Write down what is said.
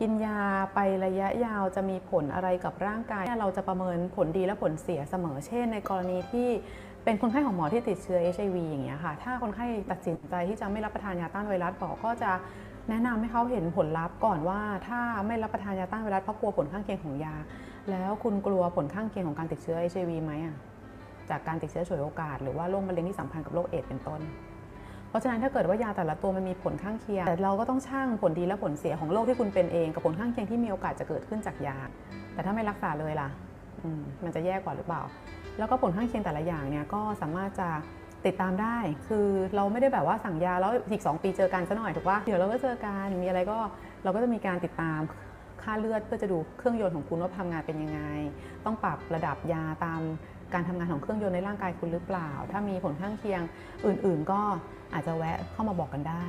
กินยาไประยะยาวจะมีผลอะไรกับร่างกาย เราจะประเมินผลดีและผลเสียเสมอ เช่น ในกรณีที่เป็นคนไข้ของหมอที่ติดเชื้อ HIV อย่างเงี้ยค่ะ ถ้าคนไข้ตัดสินใจที่จะไม่รับประทานยาต้านไวรัสหมอก็จะแนะนำให้เขาเห็นผลลัพธ์ก่อนว่าถ้าไม่รับประทานยาต้านไวรัสเพราะกลัวผลข้างเคียงของยา แล้วคุณกลัวผลข้างเคียงของการติดเชื้อ HIV ไหมอะจากการติดเชื้อฉวยโอกาสหรือว่าโรคมะเร็งที่สัมพันธ์กับโรคเอดส์เป็นต้น เพราะฉะนั้นถ้าเกิดว่ายาแต่ละตัวมันมีผลข้างเคียงแต่เราก็ต้องชั่งผลดีและผลเสียของโรคที่คุณเป็นเองกับผลข้างเคียงที่มีโอกาสจะเกิดขึ้นจากยา แต่ถ้าไม่รักษาเลยล่ะมมันจะแย่กว่าหรือเปล่า แล้วก็ผลข้างเคียงแต่ละอย่างเนี่ยก็สามารถจะติดตามได้ คือเราไม่ได้แบบว่าสั่งยาแล้วอีก 2 ปีเจอกันซะหน่อยถูกปะเดี๋ยวเราก็เจอกัน มีอะไรก็เราก็จะมีการติดตามค่าเลือดเพื่อจะดูเครื่องยนต์ของคุณว่าทำงานเป็นยังไง ต้องปรับระดับยาตาม การทำงานของเครื่องยนต์ในร่างกายคุณหรือเปล่า ถ้ามีผลข้างเคียงอื่น ๆ ก็อาจจะแวะเข้ามาบอกกันได้